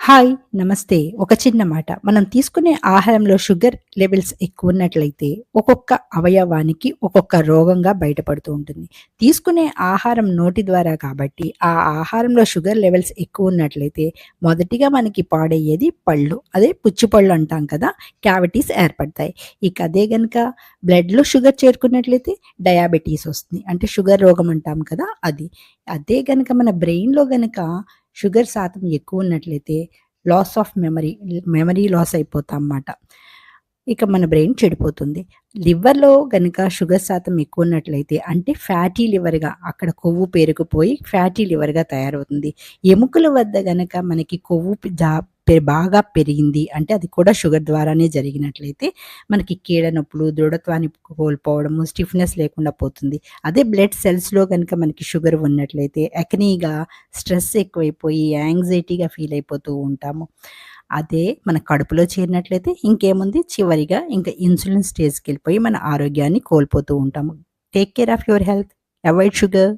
Hi నమస్తే. ఒక చిన్న మాట. మనం తీసుకునే ఆహారంలో షుగర్ లెవెల్స్ ఎక్కువ ఉన్నట్లయితే ఒక్కొక్క అవయవానికి ఒక్కొక్క రోగంగా బయటపడుతూ ఉంటుంది. తీసుకునే ఆహారం నోటి ద్వారా కాబట్టి ఆ ఆహారంలో షుగర్ లెవెల్స్ ఎక్కువ ఉన్నట్లయితే మొదటిగా మనకి పాడయ్యేది పళ్ళు. అదే పుచ్చిపళ్ళు అంటాం కదా క్యావిటీస్ ఏర్పడతాయి. ఇక అదే కనుక బ్లడ్లో షుగర్ చేరుకున్నట్లయితే డయాబెటీస్ వస్తుంది. అంటే షుగర్ రోగం అంటాం కదా అది. అదే కనుక మన బ్రెయిన్లో కనుక షుగర్ శాతం ఎక్కువ ఉన్నట్లయితే loss of memory memory loss అయిపోతాం అన్నమాట ఇక మన బ్రెయిన్ చెడిపోతుంది. లివర్లో గనుక షుగర్ శాతం ఎక్కువ ఉన్నట్లయితే అంటే ఫ్యాటీ లివర్గా అక్కడ కొవ్వు పేరుకుపోయి ఫ్యాటీ లివర్గా తయారవుతుంది. ఎముకల వద్ద గనక మనకి కొవ్వు జా బాగా పెరిగింది. అంటే అది కూడా షుగర్ ద్వారానే జరిగినట్లయితే మనకి కీడ నొప్పులు దృఢత్వాన్ని కోల్పోవడము స్టిఫ్నెస్ లేకుండా పోతుంది. అదే బ్లడ్ సెల్స్లో కనుక మనకి షుగర్ ఉన్నట్లయితే ఎకనీగా స్ట్రెస్ ఎక్కువైపోయి యాంగ్జైటీగా ఫీల్ అయిపోతూ ఉంటాము. అదే మన కడుపులో చేరినట్లయితే ఇంకేముంది? చివరిగా ఇంకా ఇన్సులిన్ స్టేజ్కి వెళ్ళిపోయి మన ఆరోగ్యాన్ని కోల్పోతూ ఉంటాము. Take care of your health. Avoid sugar.